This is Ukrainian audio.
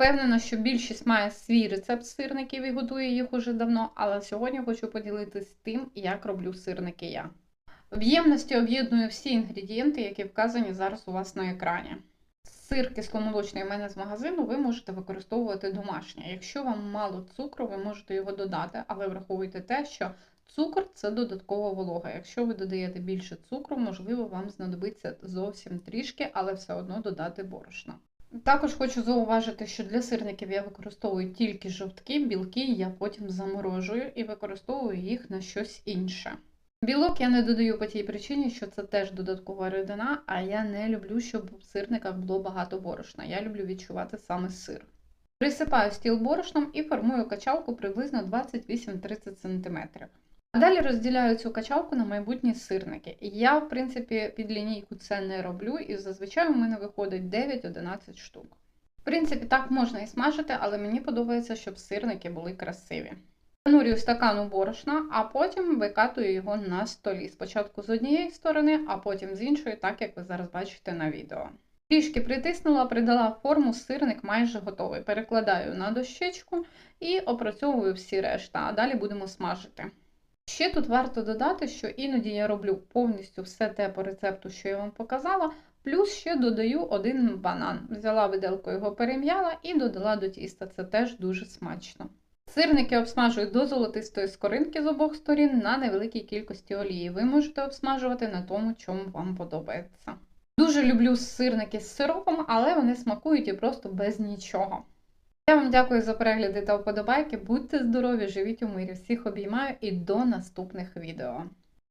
Впевнена, що більшість має свій рецепт сирників і готує їх уже давно, але сьогодні хочу поділитися тим, як роблю сирники я. В ємності об'єдную всі інгредієнти, які вказані зараз у вас на екрані. Сир кисломолочний в мене з магазину ви можете використовувати домашній. Якщо вам мало цукру, ви можете його додати, але враховуйте те, що цукор це додаткова волога. Якщо ви додаєте більше цукру, можливо, вам знадобиться зовсім трішки, але все одно додати борошна. Також хочу зауважити, що для сирників я використовую тільки жовтки, білки я потім заморожую і використовую їх на щось інше. Білок я не додаю по тій причині, що це теж додаткова рідина, а я не люблю, щоб в сирниках було багато борошна. Я люблю відчувати саме сир. Присипаю стіл борошном і формую качалку приблизно 28-30 см. А далі розділяю цю качалку на майбутні сирники. Я, в принципі, під лінійку це не роблю, і зазвичай у мене виходить 9-11 штук. В принципі, так можна і смажити, але мені подобається, щоб сирники були красиві. Занурюю стакану борошна, а потім викатую його на столі. Спочатку з однієї сторони, а потім з іншої, так як ви зараз бачите на відео. Трішки притиснула, придала форму, сирник майже готовий. Перекладаю на дощечку і опрацьовую всі решта, а далі будемо смажити. Ще тут варто додати, що іноді я роблю повністю все те по рецепту, що я вам показала, плюс ще додаю один банан. Взяла виделку, його перем'яла і додала до тіста. Це теж дуже смачно. Сирники обсмажую до золотистої скоринки з обох сторін на невеликій кількості олії. Ви можете обсмажувати на тому, чому вам подобається. Дуже люблю сирники з сиропом, але вони смакують і просто без нічого. Я вам дякую за перегляди та вподобайки. Будьте здорові, живіть у мирі. Всіх обіймаю і до наступних відео.